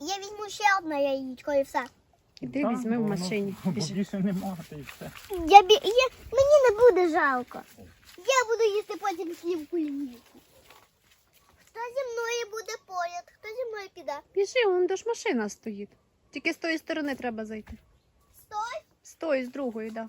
Я візьму ще одне яєчко і все. Іди Так, візьми в машині. Біжи. більше нема, та й все. Я бі... я... Мені не буде жалко. Я буду їсти потім слівку лінійку. Хто зі мною буде поряд, хто зі мною піде? Біжи, вон де ж машина стоїть. Тільки з тої сторони треба зайти. Стой. З тої, з другої, так. Да.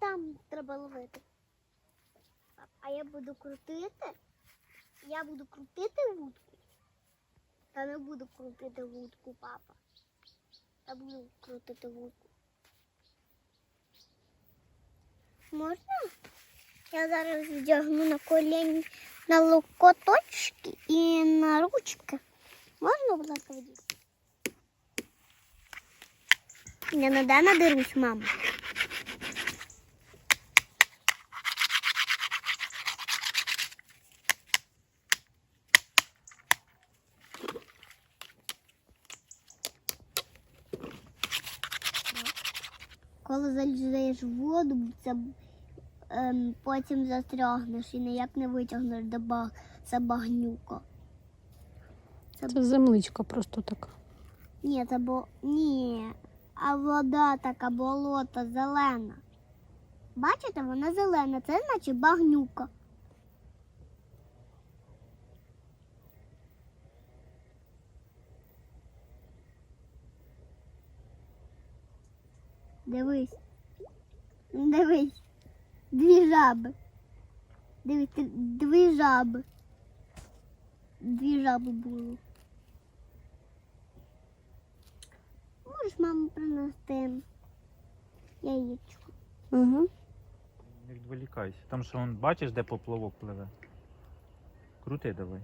Там треба ловити. А я буду крутити. Я буду крутити вудку. Та не буду крутити вудку, папа. Я буду крутити вудку. Можна? Я зараз вдягну на коліні на локоточки і на ручки. Можна, будь ласка, водіть? Я не надерусь, мама. Коли залізаєш в воду, це ем, потім застрягнеш і ніяк не витягнеш до баг, це багнюка. Це земличка просто така. Ні, це бо ні. А вода така болота зелена. Бачите, вона зелена, це значить багнюка. Дивись. Дивись. Дві жаби. Дивись, ти- дві жаби. Дві жаби було. Можеш маму принести яєчко. Угу. Не відволікайся. Там що он, бачиш, де поплавок пливе? Крути давай.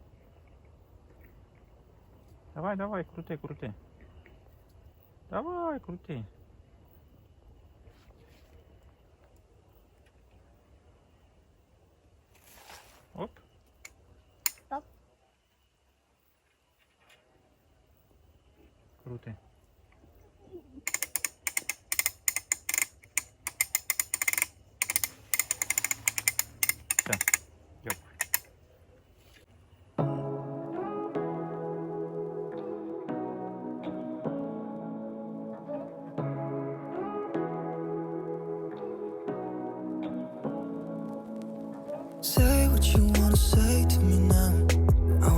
Давай, давай, крути, крути. Давай, крути. Крути. Все. Дякую. Say what you wanna say to me now. I